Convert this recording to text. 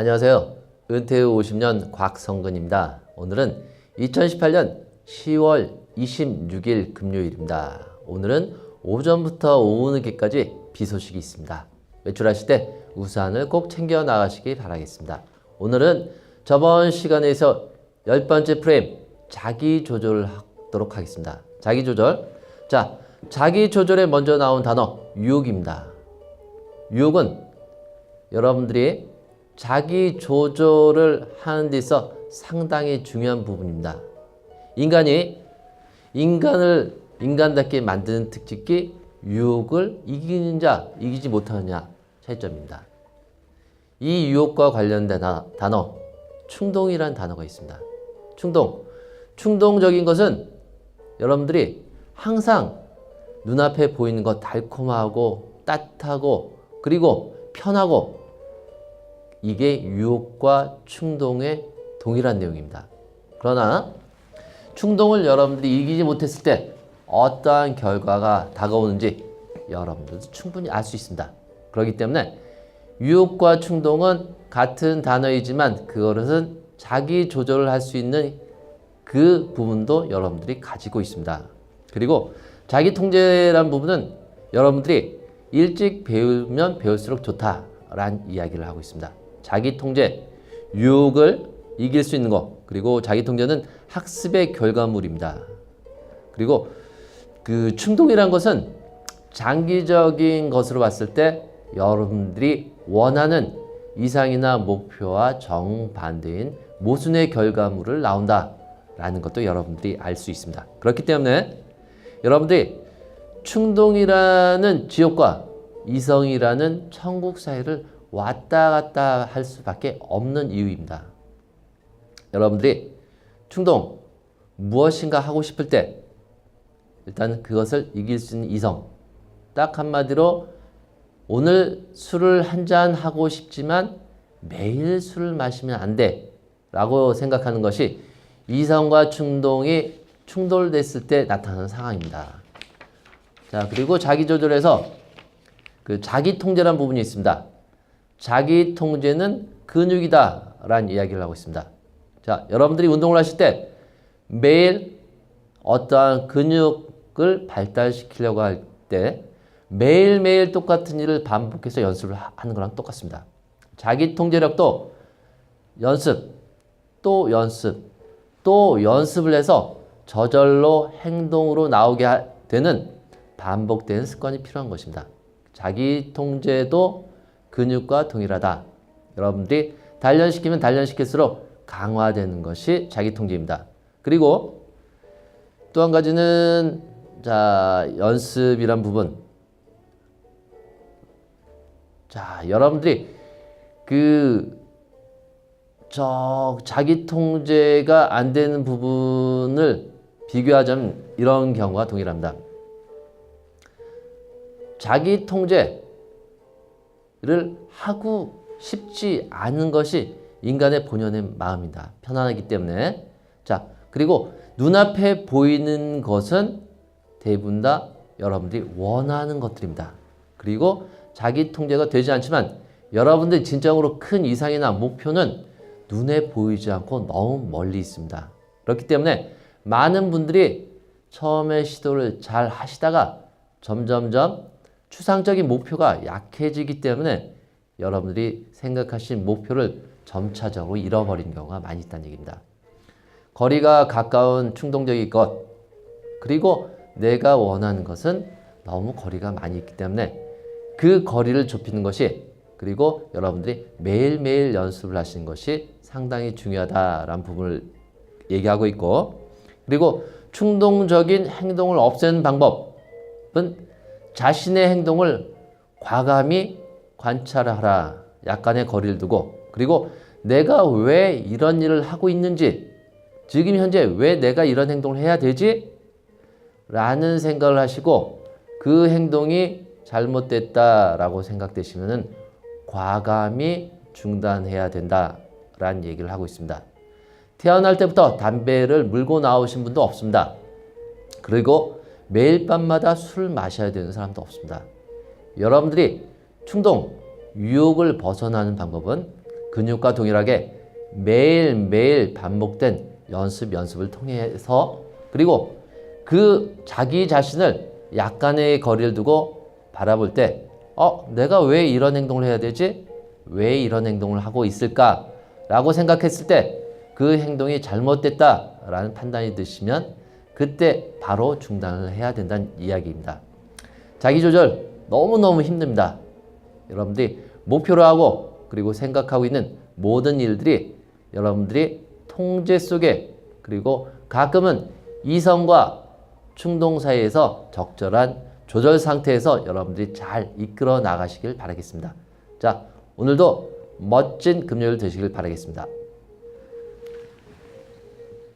안녕하세요. 은퇴 후 50년 곽성근입니다. 오늘은 2018년 10월 26일 금요일입니다. 오늘은 오전부터 오후 늦게까지 비 소식이 있습니다. 외출하실 때 우산을 꼭 챙겨 나가시기 바라겠습니다. 오늘은 저번 시간에서 열 번째 프레임 자기 조절을 하도록 하겠습니다. 자기 조절. 자, 자기 조절에 먼저 나온 단어 유혹입니다. 유혹은 여러분들이 자기 조절을 하는 데 있어 상당히 중요한 부분입니다. 인간이 인간을 인간답게 만드는 특징이 유혹을 이기는 자, 이기지 못하느냐 차이점입니다. 이 유혹과 관련된 다- 단어 충동이라는 단어가 있습니다. 충동. 충동적인 것은 여러분들이 항상 눈앞에 보이는 것 달콤하고 따뜻하고 그리고 편하고 이게 유혹과 충동의 동일한 내용입니다. 그러나 충동을 여러분들이 이기지 못했을 때 어떠한 결과가 다가오는지 여러분들도 충분히 알 수 있습니다. 그렇기 때문에 유혹과 충동은 같은 단어이지만 그것은 자기 조절을 할 수 있는 그 부분도 여러분들이 가지고 있습니다. 그리고 자기 통제란 부분은 여러분들이 일찍 배우면 배울수록 좋다라는 이야기를 하고 있습니다. 자기 통제, 유혹을 이길 수 있는 것, 그리고 자기 통제는 학습의 결과물입니다. 그리고 그 충동이란 것은 장기적인 것으로 봤을 때 여러분들이 원하는 이상이나 목표와 정반대인 모순의 결과물을 나온다라는 것도 여러분들이 알 수 있습니다. 그렇기 때문에 여러분들이 충동이라는 지옥과 이성이라는 천국 사이를 왔다 갔다 할 수밖에 없는 이유입니다. 여러분들이 충동 무엇인가 하고 싶을 때 일단 그것을 이길 수 있는 이성 딱 한마디로 오늘 술을 한 잔 하고 싶지만 매일 술을 마시면 안 돼. 라고 생각하는 것이 이성과 충동이 충돌됐을 때 나타나는 상황입니다. 자, 그리고 자기 조절에서 그 자기 통제라는 부분이 있습니다. 자기 통제는 근육이다. 라는 이야기를 하고 있습니다. 자, 여러분들이 운동을 하실 때 매일 어떠한 근육을 발달시키려고 할 때 매일매일 똑같은 일을 반복해서 연습을 하- 하는 거랑 똑같습니다. 자기 통제력도 연습, 또 연습, 또 연습을 해서 저절로 행동으로 나오게 하- 되는 반복되는 습관이 필요한 것입니다. 자기 통제도 근육과 동일하다. 여러분들이 단련시키면 단련시킬수록 강화되는 것이 자기 통제입니다. 그리고 또 한 가지는 자 연습이란 부분. 자 여러분들이 그 저 자기 통제가 안 되는 부분을 비교하자면 이런 경우가 동일합니다. 자기 통제 를 하고 싶지 않은 것이 인간의 본연의 마음이다. 편안하기 때문에. 자, 그리고 눈앞에 보이는 것은 대부분 다 여러분들이 원하는 것들입니다. 그리고 자기 통제가 되지 않지만 여러분들이 진정으로 큰 이상이나 목표는 눈에 보이지 않고 너무 멀리 있습니다. 그렇기 때문에 많은 분들이 처음에 시도를 잘 하시다가 점점점 추상적인 목표가 약해지기 때문에 여러분들이 생각하신 목표를 점차적으로 잃어버리는 경우가 많이 있다는 얘기입니다. 거리가 가까운 충동적인 것, 그리고 내가 원하는 것은 너무 거리가 많이 있기 때문에 그 거리를 좁히는 것이 그리고 여러분들이 매일매일 연습을 하시는 것이 상당히 중요하다라는 부분을 얘기하고 있고 그리고 충동적인 행동을 없애는 방법은 자신의 행동을 과감히 관찰하라. 약간의 거리를 두고 그리고 내가 왜 이런 일을 하고 있는지 지금 현재 왜 내가 이런 행동을 해야 되지? 라는 생각을 하시고 그 행동이 잘못됐다라고 생각되시면은 과감히 중단해야 된다라는 얘기를 하고 있습니다. 태어날 때부터 담배를 물고 나오신 분도 없습니다. 그리고 매일 밤마다 술을 마셔야 되는 사람도 없습니다. 여러분들이 충동, 유혹을 벗어나는 방법은 근육과 동일하게 매일매일 반복된 연습 연습을 통해서 그리고 그 자기 자신을 약간의 거리를 두고 바라볼 때 어, 내가 왜 이런 행동을 해야 되지? 왜 이런 행동을 하고 있을까? 라고 생각했을 때 그 행동이 잘못됐다라는 판단이 드시면 그때 바로 중단을 해야 된다는 이야기입니다. 자기 조절 너무너무 힘듭니다. 여러분들이 목표로 하고 그리고 생각하고 있는 모든 일들이 여러분들이 통제 속에 그리고 가끔은 이성과 충동 사이에서 적절한 조절 상태에서 여러분들이 잘 이끌어 나가시길 바라겠습니다. 자, 오늘도 멋진 금요일 되시길 바라겠습니다.